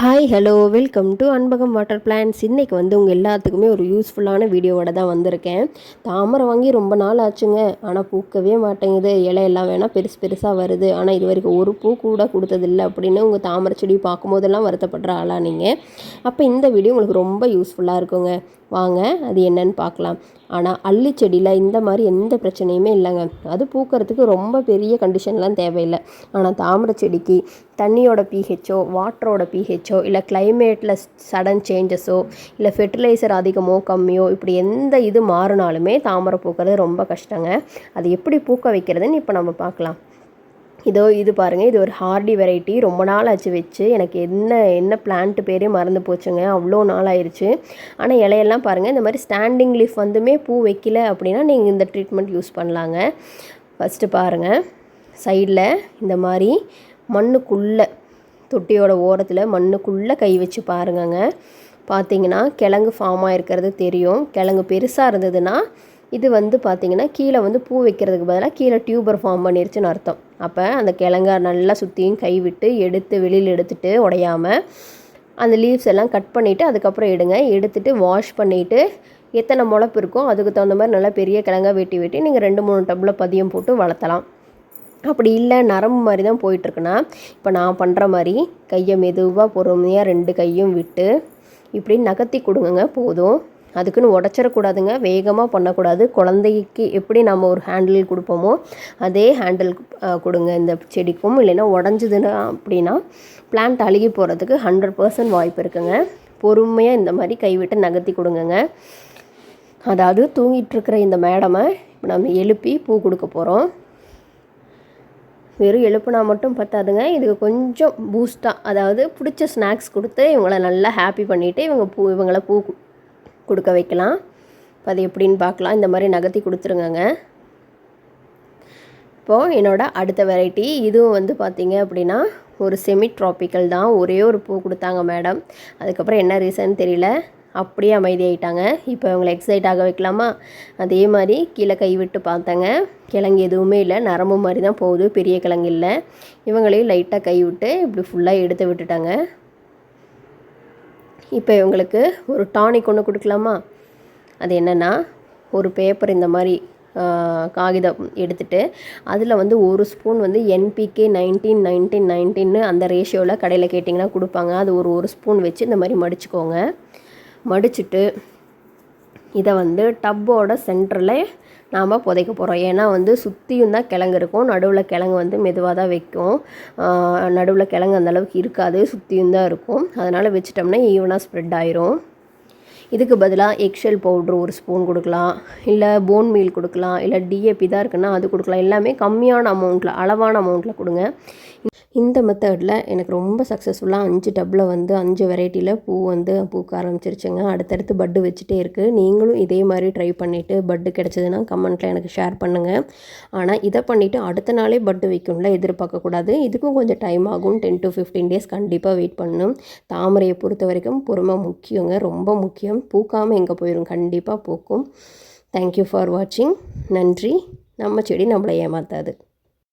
Hi hello welcome to Anbagam water plans இன்றைக்கி வந்து உங்கள் எல்லாத்துக்குமே ஒரு யூஸ்ஃபுல்லான வீடியோவோட தான் வந்திருக்கேன். தாமரை வாங்கி ரொம்ப நாள் ஆச்சுங்க. ஆனால் பூக்கவே மாட்டேங்குது. இலையெல்லாம் வேணால் பெருசு பெருசாக வருது. ஆனால் இது வரைக்கும் ஒரு பூ கூட கொடுத்ததில்ல அப்படின்னு உங்கள் தாமரை செடி பார்க்கும்போதெல்லாம் வருத்தப்படுற ஆளா நீங்கள் அப்போ இந்த வீடியோ உங்களுக்கு ரொம்ப யூஸ்ஃபுல்லாக இருக்குங்க. வாங்க அது என்னன்னு பார்க்கலாம். ஆனால் அள்ளி செடியில் இந்த மாதிரி எந்த பிரச்சனையுமே இல்லைங்க. அது பூக்கிறதுக்கு ரொம்ப பெரிய கண்டிஷன்லாம் தேவையில்லை. ஆனால் தாமரை செடிக்கு தண்ணியோட பிஹெச்சோ வாட்டரோட பிஹெச்சோ இல்லை கிளைமேட்டில் சடன் சேஞ்சஸோ இல்லை ஃபெர்டிலைசர் அதிகமோ கம்மியோ இப்படி எந்த இது மாறினாலுமே தாமரை பூக்கிறது ரொம்ப கஷ்டங்க. அது எப்படி பூக்க வைக்கிறதுன்னு இப்போ நம்ம பார்க்கலாம். இதோ இது பாருங்கள் இது ஒரு ஹார்டி வெரைட்டி ரொம்ப நாள் ஆச்சு வச்சு. எனக்கு என்ன என்ன பிளான்ட் பேரே மறந்து போச்சுங்க. அவ்வளோ நாள் ஆயிடுச்சு ஆனால் இலையெல்லாம் பாருங்கள் இந்த மாதிரி ஸ்டாண்டிங் லீஃப் வந்துமே பூ வைக்கல அப்படின்னா நீங்கள் இந்த ட்ரீட்மெண்ட் யூஸ் பண்ணலாங்க. ஃபஸ்ட்டு பாருங்கள் சைடில் இந்த மாதிரி மண்ணுக்குள்ளே தொட்டியோட ஓரத்தில் மண்ணுக்குள்ளே கை வச்சு பாருங்கங்க. பார்த்தீங்கன்னா கிழங்கு ஃபார்ம் ஆகிருக்கிறது தெரியும். கிழங்கு பெருசாக இருந்ததுன்னா இது வந்து பார்த்திங்கன்னா கீழே வந்து பூ வைக்கிறதுக்கு பதிலாக கீழே டியூபர் ஃபார்ம் பண்ணிருச்சுன்னு அர்த்தம். அப்போ அந்த கிழங்க நல்லா சுற்றியும் கைவிட்டு எடுத்து வெளியில் எடுத்துட்டு உடையாமல் அந்த லீவ்ஸ் எல்லாம் கட் பண்ணிவிட்டு அதுக்கப்புறம் எடுங்க. எடுத்துகிட்டு வாஷ் பண்ணிவிட்டு எத்தனை முளப்பு இருக்கோ அதுக்கு தகுந்த மாதிரி நல்லா பெரிய கிழங்கா வெட்டி வெட்டி நீங்கள் ரெண்டு மூணு டப்பில் பதியம் போட்டு வளர்த்தலாம். அப்படி இல்லை நரம்பு மாதிரி தான் போயிட்டுருக்குன்னா இப்போ நான் பண்ணுற மாதிரி கையை மெதுவாக பொறுமையாக ரெண்டு கையும் விட்டு இப்படி நகர்த்தி கொடுங்க போதும். அதுக்குன்னு உடச்சிடக்கூடாதுங்க. வேகமாக பண்ணக்கூடாது. குழந்தைக்கு எப்படி நம்ம ஒரு ஹேண்டில் கொடுப்போமோ அதே ஹேண்டில் கொடுங்க இந்த செடிக்கும். இல்லைன்னா உடஞ்சிதுன்னா அப்படின்னா பிளான்ட் அழுகி போகிறதுக்கு ஹண்ட்ரட் பர்சன்ட் வாய்ப்பு இருக்குங்க. பொறுமையாக இந்த மாதிரி கைவிட்டு நகர்த்தி கொடுங்கங்க. அதாவது தூங்கிட்டுருக்கிற இந்த மேடமை இப்போ நம்ம எழுப்பி பூ கொடுக்க போகிறோம் வெறும் எழுப்புனா மட்டும் பத்தாதுங்க. இதுக்கு கொஞ்சம் பூஸ்ட்டாக அதாவது பிடிச்ச ஸ்நாக்ஸ் கொடுத்து இவங்கள நல்லா ஹாப்பி பண்ணிவிட்டு இவங்க பூ இவங்கள பூ கொடுக்க வைக்கலாம். இப்போ அது எப்படின்னு பார்க்கலாம். இந்த மாதிரி நகர்த்தி கொடுத்துருங்கங்க. இப்போது என்னோடய அடுத்த வெரைட்டி இதுவும் வந்து பார்த்திங்க அப்படின்னா ஒரு செமி ட்ராபிக்கல் தான். ஒரே ஒரு பூ கொடுத்தாங்க மேடம் அதுக்கப்புறம் என்ன ரீசன் தெரியல. அப்படியே அமைதியாயிட்டாங்க. இப்போ இவங்களை எக்ஸைட் ஆக வைக்கலாமா? அதே மாதிரி கீழே கைவிட்டு பார்த்தேங்க. கிழங்கு எதுவுமே இல்லை. நரம்பு மாதிரி தான் போகுது. பெரிய கிழங்கு இல்லை. இவங்களையும் லைட்டாக கைவிட்டு இப்படி ஃபுல்லாக எடுத்து விட்டுட்டாங்க. இப்போ இவங்களுக்கு ஒரு டானிக் ஒன்று கொடுக்கலாமா? அது என்னென்னா ஒரு பேப்பர் இந்த மாதிரி காகிதம் எடுத்துகிட்டு அதில் வந்து ஒரு ஸ்பூன் வந்து என்பிகே நைன்டீன் நைன்டீன் நைன்டீன்னு அந்த ரேஷியோவில் கடையில் கேட்டிங்கன்னா கொடுப்பாங்க. அது ஒரு ஒரு ஸ்பூன் வச்சு இந்த மாதிரி மடிச்சுக்கோங்க. மடிச்சுட்டு இதை வந்து டப்போட சென்டரில் நாம் புதைக்க போகிறோம் ஏன்னா வந்து சுற்றியும் தான் கிழங்கு இருக்கும். நடுவில் கிழங்கு வந்து மெதுவாக தான் வைக்கும். நடுவில் கிழங்கு அந்தளவுக்கு இருக்காது. சுற்றியும் தான் இருக்கும். அதனால் வச்சிட்டோம்னா ஈவனாக ஸ்ப்ரெட் ஆயிரும். இதுக்கு பதிலாக எக்ஷெல் பவுட்ரு ஒரு ஸ்பூன் கொடுக்கலாம். இல்லை போன் மீல் கொடுக்கலாம். இல்லை டிஏபி தான் இருக்குன்னா அது கொடுக்கலாம். எல்லாமே கம்மியான அமௌண்ட்டில் அளவான அமௌண்ட்டில் கொடுங்க. இந்த மெத்தடில் எனக்கு ரொம்ப சக்ஸஸ்ஃபுல்லாக அஞ்சு டப்பில் வந்து அஞ்சு வெரைட்டியில் பூ வந்து பூக்க ஆரம்பிச்சிருச்சுங்க. அடுத்தடுத்து பட்டு வச்சுட்டே இருக்குது நீங்களும் இதே மாதிரி ட்ரை பண்ணிவிட்டு பட்டு கிடச்சதுன்னா கமெண்ட்டில் எனக்கு ஷேர் பண்ணுங்கள் ஆனால் இதை பண்ணிவிட்டு அடுத்த நாளே பட்டு வைக்கணும்ல எதிர்பார்க்கக்கூடாது இதுக்கும் கொஞ்சம் டைம் ஆகும். டென் டு ஃபிஃப்டீன் டேஸ் கண்டிப்பாக வெயிட் பண்ணணும். தாமரையை பொறுத்த வரைக்கும் பொறுமை முக்கியங்க. ரொம்ப முக்கியம். பூக்காமல் எங்கே போயிடும் கண்டிப்பாக பூக்கும். தேங்க்யூ ஃபார் வாட்சிங் நன்றி. நம்ம செடி நம்மளை ஏமாத்தாது.